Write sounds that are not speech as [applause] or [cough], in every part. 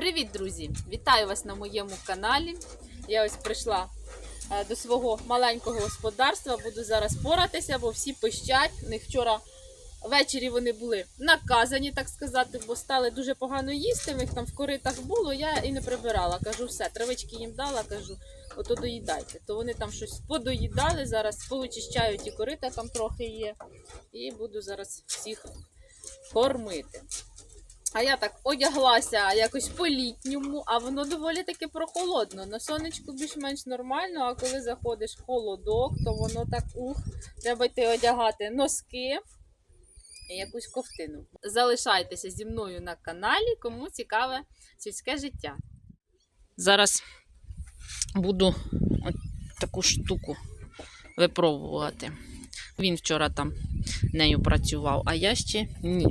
Привіт, друзі! Вітаю вас на моєму каналі. Я ось прийшла е, до свого маленького господарства. Буду зараз поратися, бо всі пищать. У них вчора ввечері вони були наказані, так сказати, бо стали дуже погано їсти. Них там в коритах було. Я і не прибирала. Кажу, все, травички їм дала, кажу, ото доїдайте. То вони там щось подоїдали. Зараз повичищають і корита там трохи є. І буду зараз всіх кормити. А я так одяглася якось по-літньому, а воно доволі таки прохолодно. На сонечку більш-менш нормально, а коли заходиш в холодок, то воно так ух, треба йти одягати носки і якусь ковтину. Залишайтеся зі мною на каналі, кому цікаве сільське життя. Зараз буду от таку штуку випробувати. Він вчора там нею працював, а я ще ні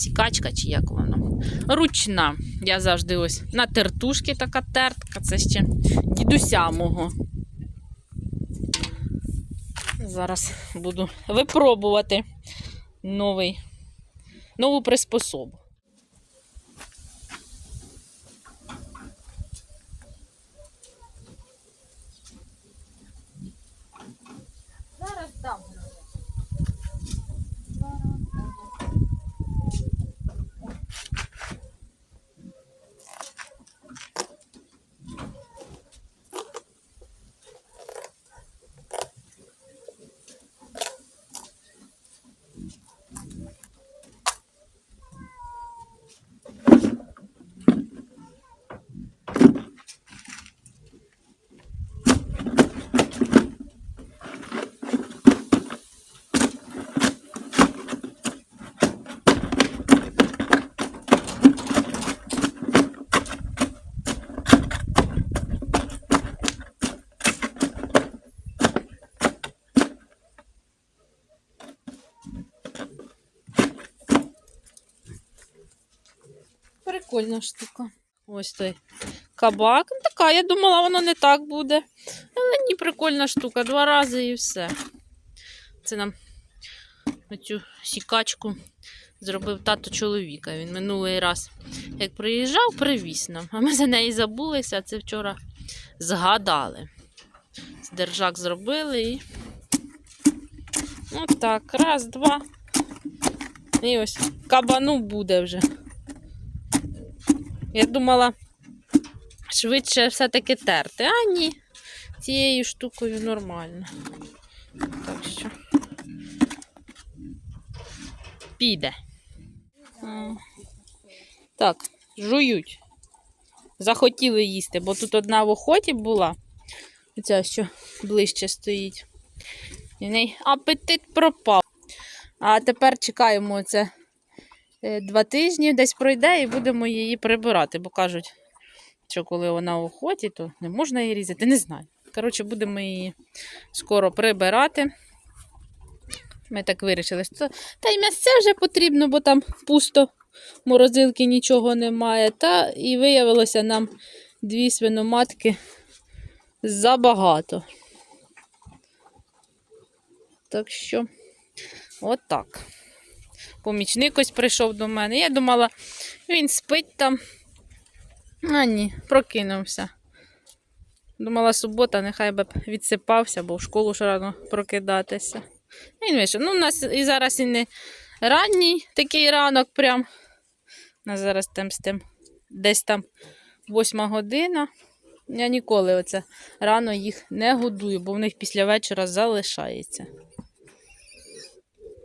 сікачка чи як воно. Ручна. Я завжди ось на тертушки така тертка. Це ще дідуся мого. Зараз буду випробувати новий, нову приспособу. Прикольна штука. Ось той кабак. Ну, Така, я думала, воно не так буде. Але ні, прикольна штука. Два рази і все. Це нам цю сікачку зробив тато чоловіка. Він минулий раз, як приїжджав, привіз нам. А ми за неї забулися, а це вчора згадали. Держак зробили і. От так, раз, два. І ось кабану буде вже. Я думала, швидше все-таки терти, а ні, цією штукою нормально. Так що піде. Так, жують. Захотіли їсти, бо тут одна в охоті була, ця що ближче стоїть. І в неї апетит пропав. А тепер чекаємо це два тижні, десь пройде і будемо її прибирати, бо кажуть, що коли вона в охоті, то не можна її різати. Не знаю. Коротше, будемо її скоро прибирати. Ми так вирішили. що Та й м'ясце вже потрібно, бо там пусто, морозилки нічого немає. Та і виявилося нам дві свиноматки забагато. Так що, отак. Помічник ось прийшов до мене. Я думала, він спить там. А ні, прокинувся. Думала, субота, нехай би відсипався, бо в школу ж рано прокидатися. Він вийшов. Ну, у нас і зараз і не ранній такий ранок прям. У нас зараз тем з тим десь там восьма година. Я ніколи оце рано їх не годую, бо в них після вечора залишається.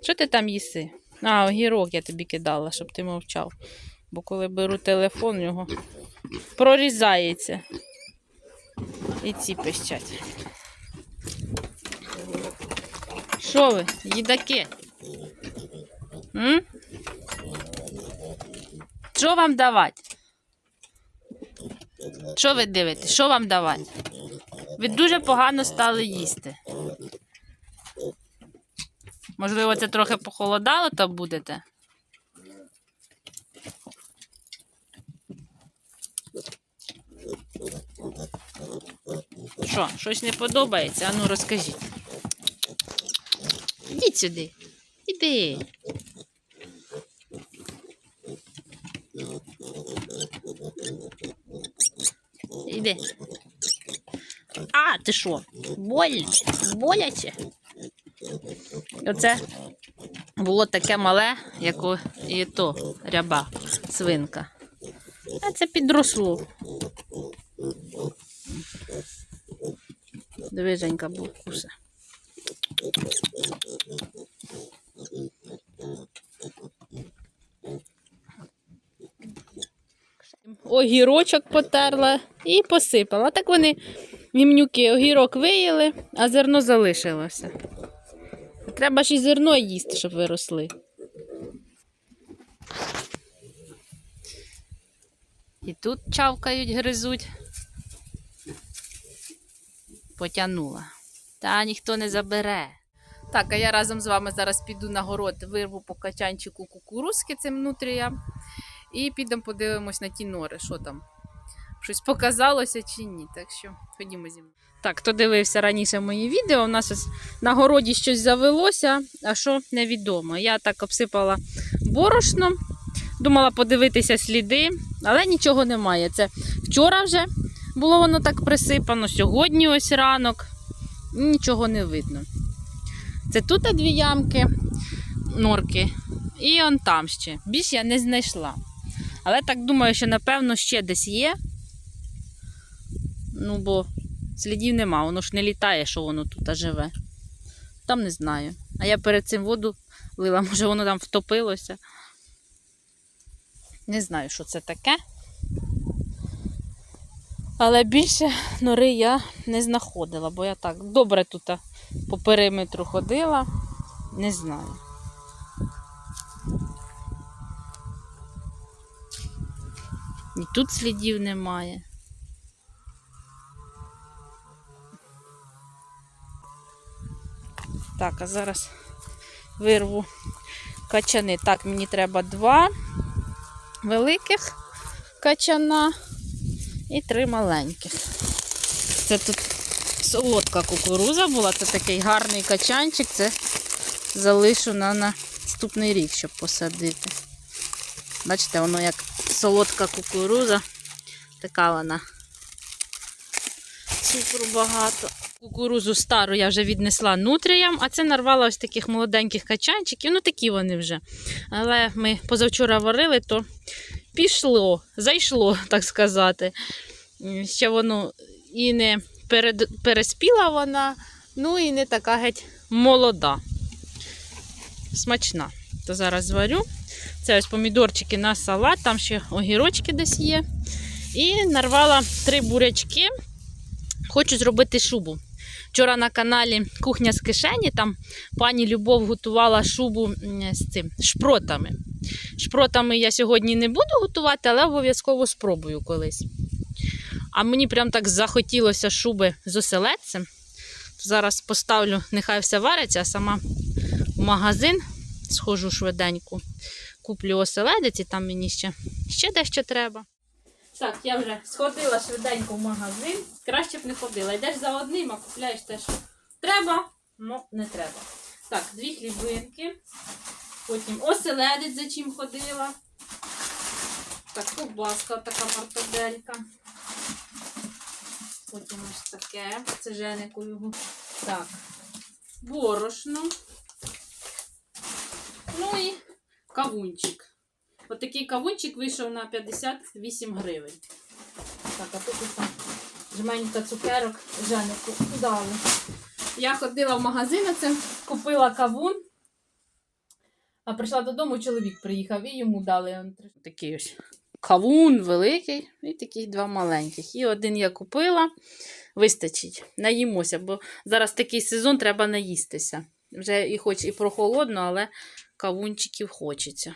Що ти там їси? А, огірок я тобі кидала, щоб ти мовчав. Бо коли беру телефон, в нього прорізається. І ці пищать. Що ви, їдаки? Що вам давати? Що ви дивитесь? Що вам давати? Ви дуже погано стали їсти. Можливо, це трохи похолодало, то будете. Що, щось не подобається? Ану, розкажіть. Ідіть сюди. Іди. Іди. А, ти що? Боляче? Боляче? Оце було таке мале, як і то ряба, свинка. А це підросло. Диви, Женька, був кусе. Огірочок потерла і посипала. Так вони німнюки огірок виїли, а зерно залишилося. Треба ж і зерно їсти, щоб виросли. І тут чавкають, гризуть. Потягнула. Та ніхто не забере. Так, а я разом з вами зараз піду на город, вирву по качанчику кукурузки цим нутріям. І підемо подивимось на ті нори, що там. Щось показалося чи ні. Так що ходімо зі мною. Так, хто дивився раніше мої відео, у нас на городі щось завелося, а що невідомо. Я так обсипала борошном, думала подивитися сліди, але нічого немає. Це вчора вже було воно так присипано, сьогодні ось ранок. Нічого не видно. Це тут дві ямки, норки, і он там ще. Більш я не знайшла. Але так думаю, що напевно ще десь є. Ну, бо слідів нема, воно ж не літає, що воно тут живе. Там не знаю. А я перед цим воду лила, [laughs] може воно там втопилося. Не знаю, що це таке. Але більше нори я не знаходила, бо я так добре тут по периметру ходила. Не знаю. І тут слідів немає. Так, а зараз вирву качани. Так, мені треба два великих качана і три маленьких. Це тут солодка кукуруза була, це такий гарний качанчик. Це залишу на наступний рік, щоб посадити. Бачите, воно як солодка кукуруза. Така вона. Цукру багато. Кукурузу стару я вже віднесла нутріям, а це нарвала ось таких молоденьких качанчиків. Ну такі вони вже. Але ми позавчора варили, то пішло, зайшло, так сказати. Ще воно і не перед, переспіла вона, ну і не така геть молода. Смачна. То зараз зварю. Це ось помідорчики на салат, там ще огірочки десь є. І нарвала три бурячки. Хочу зробити шубу. Вчора на каналі Кухня з кишені там пані Любов готувала шубу з цим шпротами. Шпротами я сьогодні не буду готувати, але обов'язково спробую колись. А мені прям так захотілося шуби з оселедцем. Зараз поставлю, нехай все вариться, а сама в магазин схожу швиденько. Куплю оселедець і там мені ще, ще дещо треба. Так, я вже сходила швиденько в магазин. Краще б не ходила. Йдеш за одним, а купляєш те, що треба, ну не треба. Так, дві хлібинки. Потім оселедець, за чим ходила. Так, ковбаска, така мартоделька. Потім ось таке. Це женику його. Так. Борошно. Ну і кавунчик. Отакий кавунчик вийшов на 58 гривень. Так, а тут ось там жменька цукерок Женику дали. Я ходила в магазин, оце, купила кавун. А прийшла додому, чоловік приїхав і йому дали. Такий ось кавун великий і таких два маленьких. І один я купила. Вистачить. Наїмося, бо зараз такий сезон треба наїстися. Вже і хоч і прохолодно, але кавунчиків хочеться.